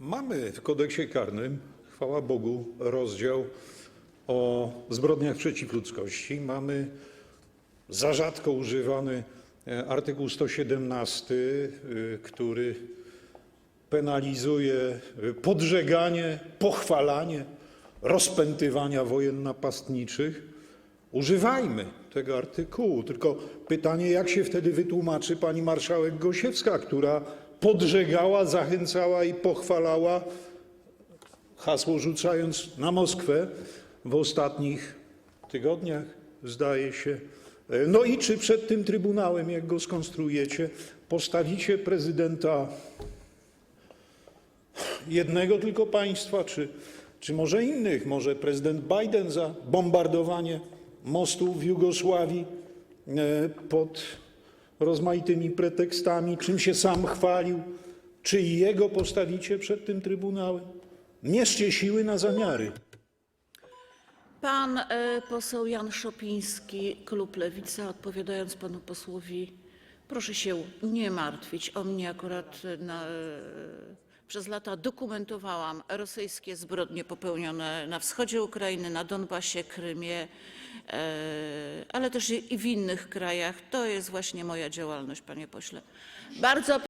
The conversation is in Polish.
Mamy w kodeksie karnym, chwała Bogu, rozdział o zbrodniach przeciw ludzkości. Mamy za rzadko używany e, artykuł 117, y, który penalizuje y, podżeganie, pochwalanie, rozpętywania wojen napastniczych. Używajmy tego artykułu. Tylko pytanie, jak się wtedy wytłumaczy pani marszałek Gosiewska, która podżegała, zachęcała i pochwalała, hasło rzucając na Moskwę w ostatnich tygodniach, zdaje się. No i czy przed tym trybunałem, jak go skonstruujecie, postawicie prezydenta jednego tylko państwa, czy, czy może innych? Może prezydent Biden za bombardowanie mostów w Jugosławii e, pod rozmaitymi pretekstami, czym się sam chwalił? Czy i jego postawicie przed tym trybunałem? Mierzcie siły na zamiary. Pan e, poseł Jan Szopiński, klub Lewica, odpowiadając panu posłowi, proszę się nie martwić. O mnie akurat na, e, przez lata dokumentowałam rosyjskie zbrodnie popełnione na wschodzie Ukrainy, na Donbasie, Krymie, e, ale też i w innych krajach. To jest właśnie moja działalność, panie pośle. Bardzo